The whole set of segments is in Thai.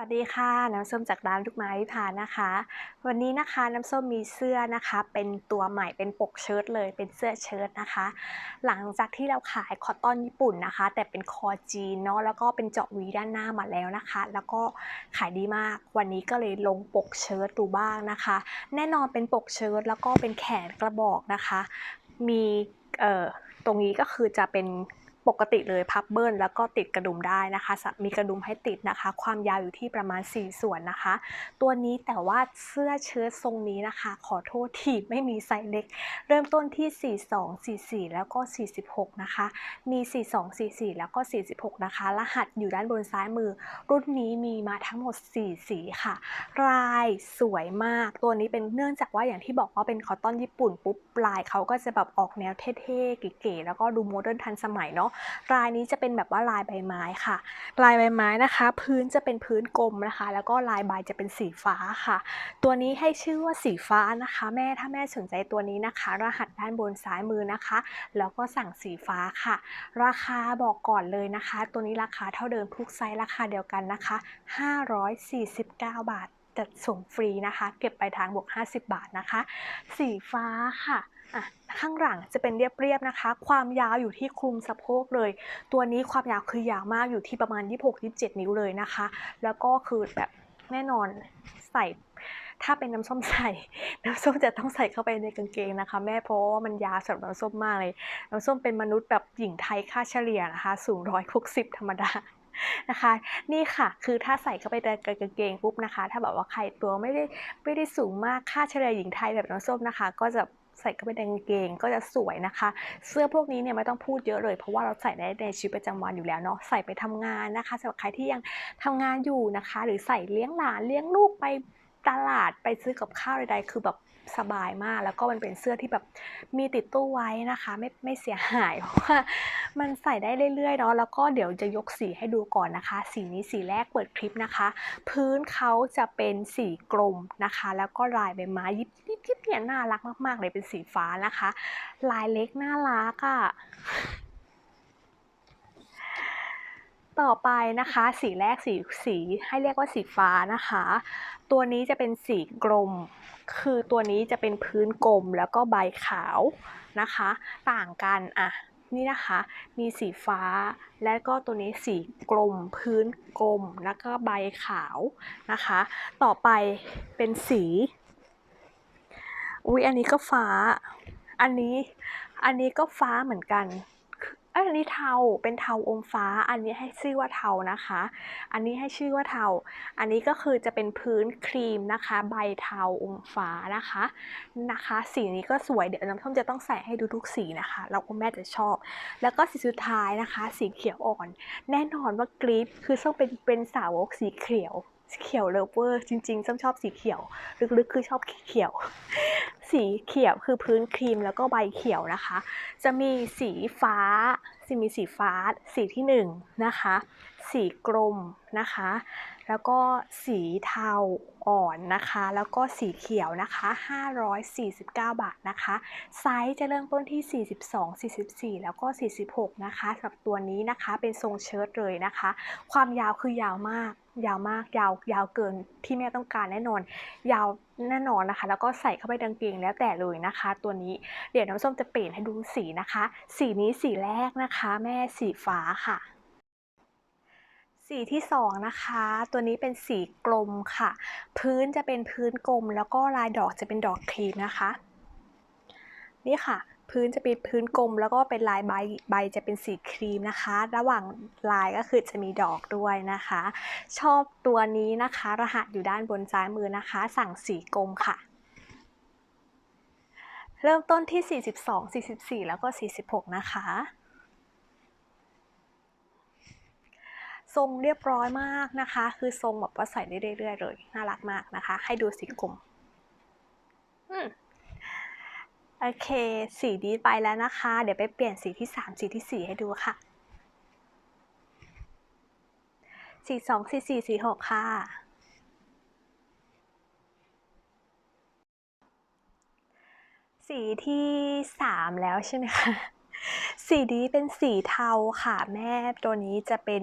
วัสดีค่ะ น้ำส้มจากร้านลูกไม้วิพานะคะ วันนี้นะคะน้ำส้มมีเสื้อนะคะ เป็นตัวใหม่เป็นปกเชิ้ตเลยเป็นเสื้อเชิ้ตนะคะ หลังจากที่เราขายคอตตอนญี่ปุ่นนะคะ แต่เป็นคอจีนเนาะแล้วก็เป็นเจาะวีด้านหน้ามาแล้วนะคะ แล้วก็ขายดีมาก วันนี้ก็เลยลงปกเชิ้ตดูบ้างนะคะ แน่นอนเป็นปกเชิ้ตแล้วก็เป็นแขนกระบอกนะคะ มีเอ่อตรงนี้ก็คือจะเป็น ปกติเลยพับเบิลแล้วก็ติดกระดุมได้นะคะสะมีกระดุมให้ติดนะคะ ความยาวอยู่ที่ประมาณ 4 ส่วนนะคะ ตัวนี้แต่ว่าเสื้อเชิ้ตทรงนี้นะคะ ขอโทษทีไม่มีไซส์เล็ก เริ่มต้นที่ 42 44 แล้วก็ 46 นะคะ มี 42 44 แล้วก็ 46 นะคะ รหัสอยู่ด้านบนซ้ายมือ รุ่นนี้มีมาทั้งหมด 4 สีค่ะ ลายสวยมาก ตัวนี้เป็นเนื่องจากว่าอย่างที่บอกว่าเป็นคอตตอนญี่ปุ่นปุ๊บลายเขาก็จะแบบออกแนวเท่ๆเก๋ๆแล้วก็ดูโมเดิร์นทันสมัยเนาะลายนี้จะเป็นแบบว่าลายใบไม้ค่ะ ลายใบไม้นะคะ พื้นจะเป็นพื้นกลมนะคะ แล้วก็ลายใบจะเป็นสีฟ้าค่ะ ตัวนี้ให้ชื่อว่าสีฟ้านะคะ แม่ถ้าแม่สนใจตัวนี้นะคะ รหัสด้านบนซ้ายมือนะคะ แล้วก็สั่งสีฟ้าค่ะ ราคาบอกก่อนเลยนะคะ ตัวนี้ราคาเท่าเดิมทุกไซส์ราคาเดียวกันนะคะ 549 บาท จัดส่งฟรีนะคะ เก็บไปลายทางบวก 50 บาทนะคะ สีฟ้าค่ะอะข้างหลังจะเป็นเรียบๆนะคะ ความยาวอยู่ที่คลุมสะโพกเลย ตัวนี้ความยาวคือยาวมากอยู่ที่ประมาณ 26-27 นิ้วเลยนะคะ แล้วก็คือแบบแน่นอนใส่ถ้าเป็นน้ำส้มใส่ น้ำส้มจะต้องใส่เข้าไปในกางเกงนะคะ แม่เพราะว่ามันยาวสำหรับน้ำส้มมากเลย น้ำส้มเป็นมนุษย์แบบหญิงไทยค่าเฉลี่ยนะคะ สูงร้อยหกสิบธรรมดา นะคะ นี่ค่ะ คือถ้าใส่เข้าไปในกางเกงปุ๊บนะคะ ถ้าแบบว่าใครตัวไม่ได้ไม่ได้สูงมากค่าเฉลี่ยหญิงไทยแบบน้ำส้มนะคะ ก็จะใส่เข้าไปในกางเกงก็จะสวยนะคะ เสื้อพวกนี้เนี่ยไม่ต้องพูดเยอะเลย เพราะว่าเราใส่ได้ในชีวิตประจำวันอยู่แล้วเนาะใส่ไปทำงานนะคะสำหรับใครที่ยังทำงานอยู่นะคะ หรือใส่เลี้ยงหลานเลี้ยงลูกไปตลาดไปซื้อกับข้าวใดๆคือแบบ สบายมาก แล้วก็มันเป็นเสื้อที่แบบมีติดตู้ไว้นะคะ ไม่ไม่เสียหาย เพราะว่ามันใส่ได้เรื่อยๆเนาะแล้วก็เดี๋ยวจะยกสีให้ดูก่อนนะคะ สีนี้สีแรกเปิดคลิปนะคะ พื้นเขาจะเป็นสีกลมนะคะ แล้วก็ลายใบไม้ยิบยิบเนี่ยน่ารักมากๆเลยเป็นสีฟ้านะคะ ลายเล็กน่ารักอะ่ะ ต่อไปนะคะ สีแรกสีสีให้เรียกว่าสีฟ้านะคะ ตัวนี้จะเป็นสีกลม คือตัวนี้จะเป็นพื้นกลมแล้วก็ใบขาวนะคะ ต่างกันอะนี่นะคะมีสีฟ้าและก็ตัวนี้สีกลม พื้นกลมแล้วก็ใบขาวนะคะ ต่อไปเป็นสีอุ๊ยอันนี้ก็ฟ้า อันนี้อันนี้ก็ฟ้าเหมือนกัน เอ้ยอันนี้เทา เป็นเทาอมฟ้า อันนี้ให้ชื่อว่าเทานะคะ อันนี้ให้ชื่อว่าเทา อันนี้ก็คือจะเป็นพื้นครีมนะคะ ใบเทาอมฟ้านะคะ นะคะ สีนี้ก็สวย เดี๋ยวน้ำส้มจะต้องใส่ให้ดูทุกสีนะคะ เราก็แม่จะชอบ แล้วก็สีสุดท้ายนะคะ สีเขียวอ่อน แน่นอนว่ากรีฟคือส้มเป็นเป็นสาวกสีเขียวเขียวเลิฟเวอร์จริงๆส้มชอบสีเขียว ลึกๆ คือชอบเขียว สีเขียวคือพื้นครีมแล้วก็ใบเขียวนะคะ จะมีสีฟ้าสีมีสีฟ้า สีที่หนึ่งนะคะ สีกลมนะคะ แล้วก็สีเทาอ่อนนะคะ แล้วก็สีเขียวนะคะ 549 บาทนะคะ ไซส์จะเริ่มต้นที่ 42 44 แล้วก็ 46 นะคะสำหรับตัวนี้นะคะเป็นทรงเชิ้ตเลยนะคะ ความยาวคือยาวมาก ยาวมาก ยาว ยาวเกินที่แม่ต้องการแน่นอน ยาวแน่นอนนะคะ แล้วก็ใส่เข้าไปดังเกงแล้วแต่เลยนะคะ ตัวนี้ เดี๋ยวน้ำส้มจะเปลี่ยนให้ดูสีนะคะ สีนี้สีแรกนะคะ แม่สีฟ้าค่ะ สีที่สองนะคะ ตัวนี้เป็นสีกลมค่ะ พื้นจะเป็นพื้นกลม แล้วก็ลายดอกจะเป็นดอกครีมนะคะ นี่ค่ะ พื้นจะเป็นพื้นกลม แล้วก็เป็นลายใบใบจะเป็นสีครีมนะคะ ระหว่างลายก็คือจะมีดอกด้วยนะคะ ชอบตัวนี้นะคะ รหัสอยู่ด้านบนซ้ายมือนะคะ สั่งสีกลมค่ะ เริ่มต้นที่ 42 44 แล้วก็ 46 นะคะ ทรงเรียบร้อยมากนะคะ คือทรงแบบว่าใส่ได้เรื่อยๆเลย น่ารักมากนะคะ ให้ดูสีกลมอืมโอเคสีดีไปแล้วนะคะ เดี๋ยวไปเปลี่ยนสีที่ 3 สีที่ 4 ให้ดูค่ะ สีสองสีสี่สีหกค่ะ สีที่ 3 แล้วใช่ไหมคะ สีนี้เป็นสีเทาค่ะแม่ตัวนี้จะเป็น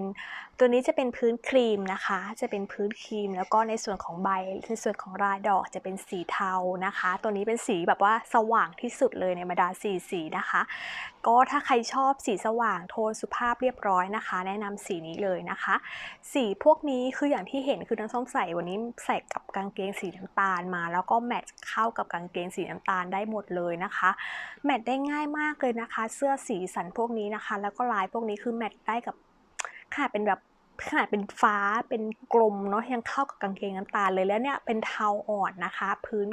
ตัวนี้จะเป็นพื้นครีมนะคะ จะเป็นพื้นครีม แล้วก็ในส่วนของใบในส่วนของรายดอกจะเป็นสีเทานะคะ ตัวนี้เป็นสีแบบว่าสว่างที่สุดเลยในบรรดาสีสีนะคะ ก็ถ้าใครชอบสีสว่างโทนสุภาพเรียบร้อยนะคะ แนะนำสีนี้เลยนะคะ สีพวกนี้คืออย่างที่เห็นคือน้ำส้มใส่วันนี้ใส่กับกางเกงสีน้ำตาลมา แล้วก็แมทช์เข้ากับกางเกงสีน้ำตาลได้หมดเลยนะคะ แมทได้ง่ายมากเลยนะคะ เสื้อสีสันพวกนี้นะคะ แล้วก็ลายพวกนี้คือแมทได้กับค่ะเป็นแบบ ขนาดเป็นฟ้าเป็นกลมเนาะยังเข้ากับกางเกงน้ำตาลเลยแล้วเนี่ยเป็นเทาอ่อนนะคะ พื้น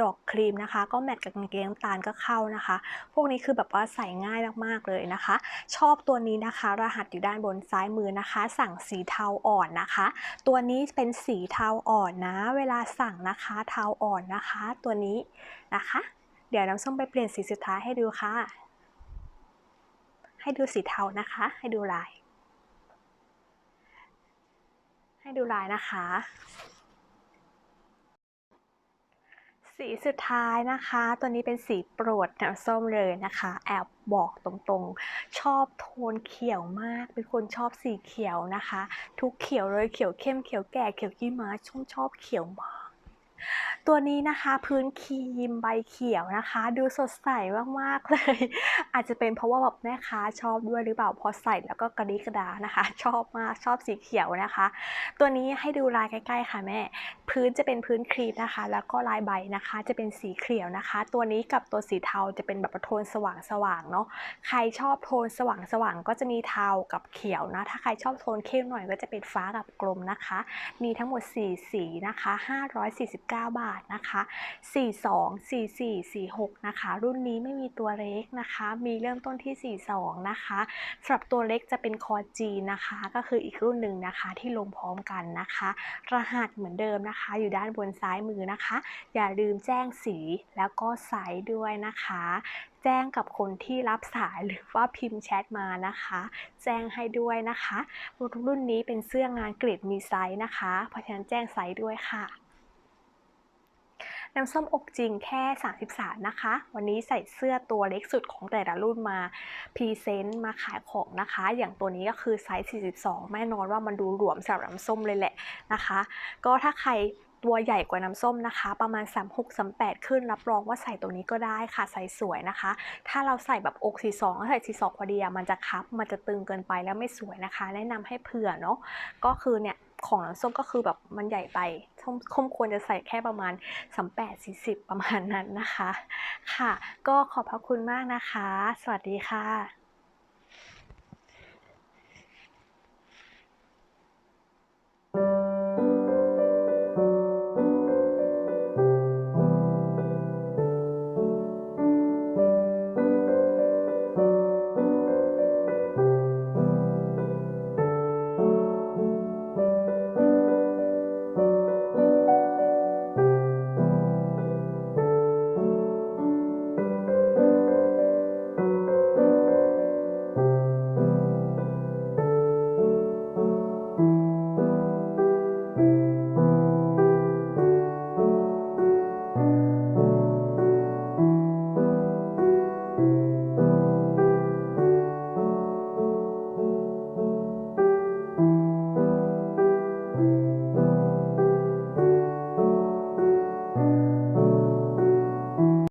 ดอกครีมนะคะ ก็แมทกับกางเกงน้ำตาลก็เข้านะคะ พวกนี้คือแบบว่าใส่ง่ายมากๆเลยนะคะ ชอบตัวนี้นะคะ รหัสอยู่ด้านบนซ้ายมือนะคะ สั่งสีเทาอ่อนนะคะ ตัวนี้เป็นสีเทาอ่อนนะ เวลาสั่งนะคะเทาอ่อนนะคะ ตัวนี้นะคะ เดี๋ยวน้ำส้มไปเปลี่ยนสีสุดท้ายให้ดูค่ะ ให้ดูสีเทานะคะ ให้ดูลาย ให้ดูลายนะคะ สีสุดท้ายนะคะ ตัวนี้เป็นสีโปรดน้ำส้มเลยนะคะ แอบบอกตรงๆ ชอบโทนเขียวมาก เป็นคนชอบสีเขียวนะคะ ทุกเขียวเลยเขียวเข้มเขียวแก่เขียวขี้ม้าช่องชอบเขียวมาก ตัวนี้นะคะพื้นครีมใบเขียวนะคะ ดูสดใสมากๆเลย อาจจะเป็นเพราะว่าแบบแม่ค้าชอบด้วยหรือเปล่าพอใส่แล้วก็กระดิกระดานะคะ ชอบมากชอบสีเขียวนะคะ ตัวนี้ให้ดูลายใกล้ๆค่ะแม่ พื้นจะเป็นพื้นครีมนะคะ แล้วก็ลายใบนะคะ จะเป็นสีเขียวนะคะ ตัวนี้กับตัวสีเทาจะเป็นแบบโทนสว่างๆเนาะใครชอบโทนสว่างๆก็จะมีเทากับเขียวนะ ถ้าใครชอบโทนเข้มหน่อยก็จะเป็นฟ้ากับกลมนะคะ มีทั้งหมด 4 สีนะคะ 549 บาทนะคะ 42 44 46 นะคะ รุ่นนี้ไม่มีตัวเล็กนะคะ มีเริ่มต้นที่ 42 นะคะสำหรับตัวเล็กจะเป็นคอจีนะคะ ก็คืออีกรุ่นหนึ่งนะคะที่ลงพร้อมกันนะคะ รหัสเหมือนเดิมนะคะ อยู่ด้านบนซ้ายมือนะคะ อย่าลืมแจ้งสีแล้วก็ไซส์ด้วยนะคะ แจ้งกับคนที่รับสายหรือว่าพิมพ์แชทมานะคะ แจ้งให้ด้วยนะคะรุ่นนี้เป็นเสื้องานเกรดมีไซส์นะคะ เพราะฉะนั้นแจ้งไซส์ด้วยค่ะ น้ำส้มอกจริงแค่ 33 นะคะ วันนี้ใส่เสื้อตัวเล็กสุดของแต่ละรุ่นมาพรีเซนต์มาขายของนะคะ อย่างตัวนี้ก็คือไซส์ 42 แน่นอนว่ามันดูหลวมสำหรับน้ำส้มเลยแหละนะคะ ก็ถ้าใครตัวใหญ่กว่าน้ำส้มนะคะ ประมาณ 36 38 ขึ้นรับรองว่าใส่ตัวนี้ก็ได้ค่ะใส่สวยนะคะ ถ้าเราใส่แบบอก42ใส่42พอดีอะมันจะคับ มันจะตึงเกินไปแล้วไม่สวยนะคะ แนะนำให้เผื่อเนาะก็คือเนี่ยของน้ำส้มก็คือแบบมันใหญ่ไป ส้มควรจะใส่แค่ประมาณ38 40 ประมาณนั้นนะคะ ค่ะ ก็ขอบพระคุณมากนะคะ สวัสดีค่ะ